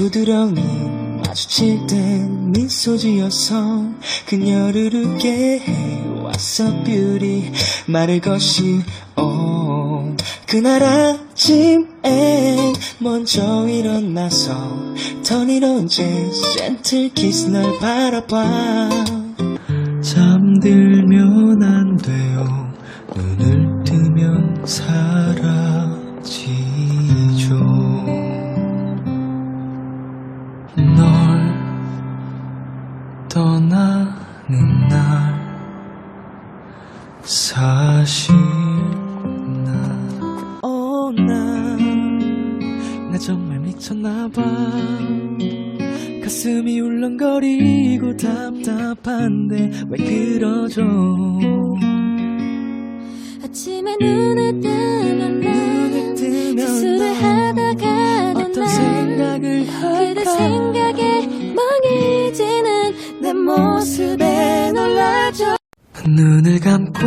부드러운 눈 마주칠 땐 미소 지어서 그녀를 웃게 해 What's up beauty 말을 거신 오 그날 아침엔 먼저 일어나서 턴이 언제 젠틀 키스 널 바라봐. 잠들면 안 돼요. 눈을 널 떠나는 날 사실 나어나나 정말 미쳤나봐. 가슴이 울렁거리고 답답한데 왜 그러죠? 아침에 눈을 뜨 내 모습에 놀라죠 눈을 감고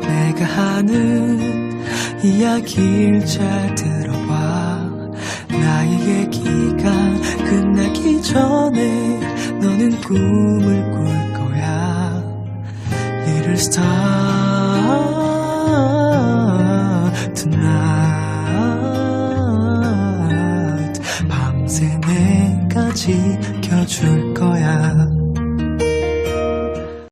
내가 하는 이야기를 잘 들어봐. 나의 얘기가 끝나기 전에 너는 꿈을 꿀 거야. Little star tonight. 밤새 내가 지켜줄 거야